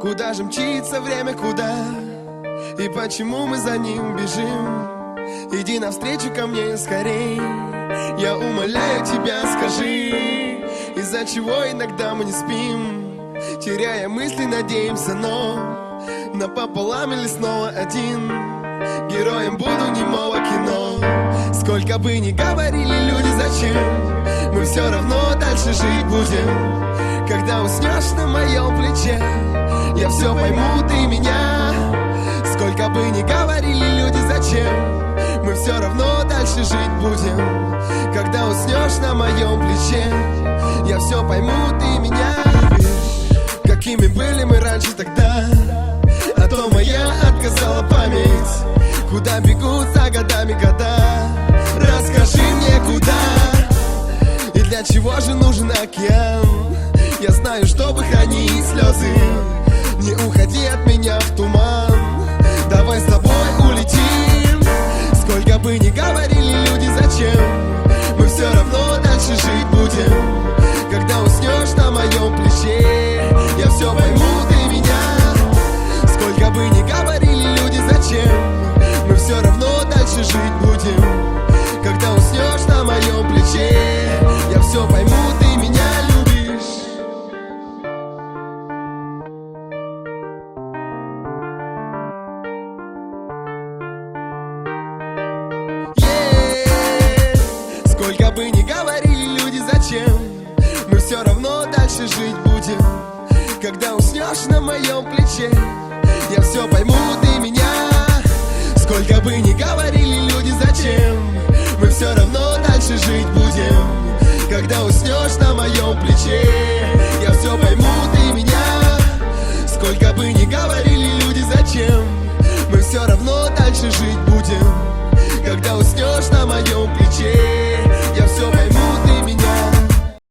Куда же мчится время, куда? И почему мы за ним бежим? Иди навстречу ко мне скорей. Я умоляю тебя, скажи Из-за чего иногда мы не спим? Теряя мысли, надеемся, но Напополам или снова один. Героем буду немого кино. Сколько бы ни говорили люди, зачем Мы все равно дальше жить будем? Когда уснешь на моем плече Я все пойму, ты меня. Сколько бы ни говорили люди, зачем? Мы все равно дальше жить будем. Когда уснешь на моем плече Я все пойму, ты меня. Какими были мы раньше тогда? А то моя отказала память. Куда бегут за годами года? Расскажи мне, куда? И для чего же нужен океан? Я знаю, чтобы хранить слезы Сколько бы ни говорили люди, зачем? Мы все равно дальше жить будем. Когда уснешь на моем плече Я все пойму, ты меня. Сколько бы ни говорили люди, зачем? Мы все равно дальше жить будем. Когда уснешь на моем плече Я все пойму, ты меня. Сколько бы ни говорили люди, зачем? Мы все равно дальше жить будем